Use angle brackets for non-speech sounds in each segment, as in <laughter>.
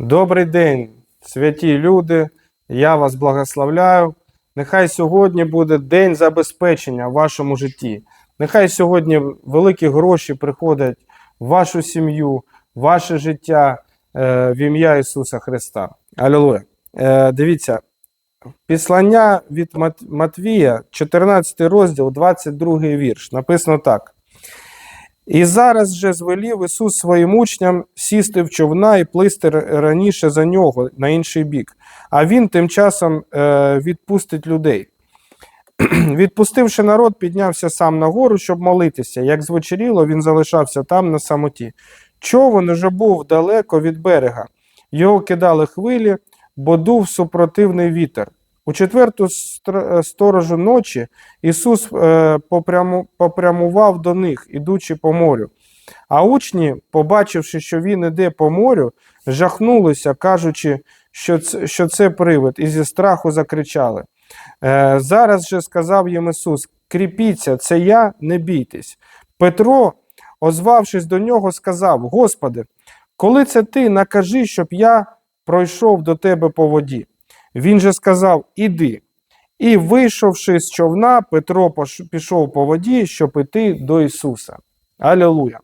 Добрий день, святі люди. Я вас благословляю. Нехай сьогодні буде день забезпечення в вашому житті. Нехай сьогодні великі гроші приходять в вашу сім'ю, в ваше життя е, в ім'я Ісуса Христа. Алілуя. Е, дивіться, післання від Матвія, 14 розділ, 22 вірш. Написано так. І зараз же звелів Ісус своїм учням сісти в човна і плисти раніше за нього на інший бік. А він тим часом е, відпустить людей. <clears throat> Відпустивши народ, піднявся сам на гору, щоб молитися. Як звечеріло, він залишався там на самоті. Човен уже був далеко від берега. Його кидали хвилі, бо дув супротивний вітер. У четверту е, сторожу ночі Ісус е, попрямував до них, ідучи по морю. А учні, побачивши, що він іде по морю, жахнулися, кажучи, що це, привид, і зі страху закричали. Е, зараз же сказав їм Ісус: Кріпіться, це я, не бійтесь. Петро, озвавшись до нього, сказав: Господи, коли це ти, накажи, щоб я пройшов до тебе по воді. Він же сказав: Іди. І, вийшовши з човна, Петро пішов по воді, щоб іти до Ісуса. Алілуя.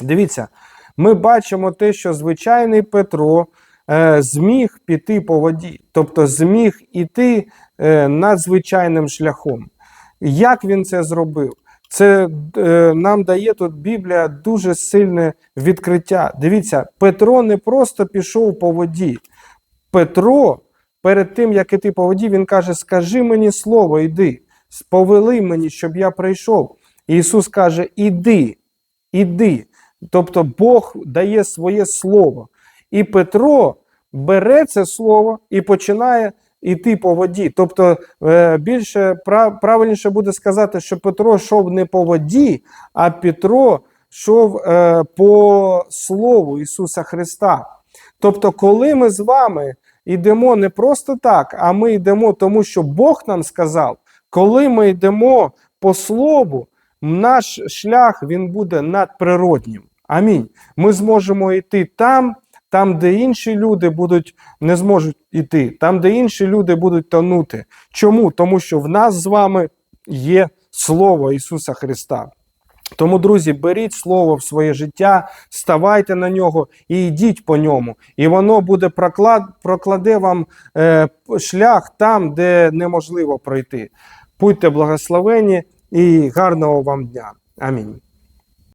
Дивіться, ми бачимо те, що звичайний Петро е, зміг піти по воді, тобто зміг іти е, надзвичайним шляхом. Як він це зробив? Це е, нам дає тут Біблія дуже сильне відкриття. Дивіться, Петро не просто пішов по воді. Петро, перед тим, як іти по воді, він каже: Скажи мені слово, йди, повели мені, щоб я прийшов. І Ісус каже: Іди, іди. Тобто Бог дає своє слово. І Петро бере це слово і починає йти по воді. Тобто, е, більше правильніше буде сказати, що Петро йшов не по воді, а Петро йшов е, по слову Ісуса Христа. Тобто, коли ми з вами йдемо не просто так, а ми йдемо тому, що Бог нам сказав, коли ми йдемо по слову, наш шлях він буде надприроднім. Амінь. Ми зможемо йти там, там, де інші люди будуть не зможуть йти, там, де інші люди будуть тонути. Чому? Тому що в нас з вами є Слово Ісуса Христа. Тому, друзі, беріть слово в своє життя, ставайте на нього і йдіть по ньому. І воно буде проклад, прокладе вам е, шлях там, де неможливо пройти. Будьте благословені і гарного вам дня. Амінь.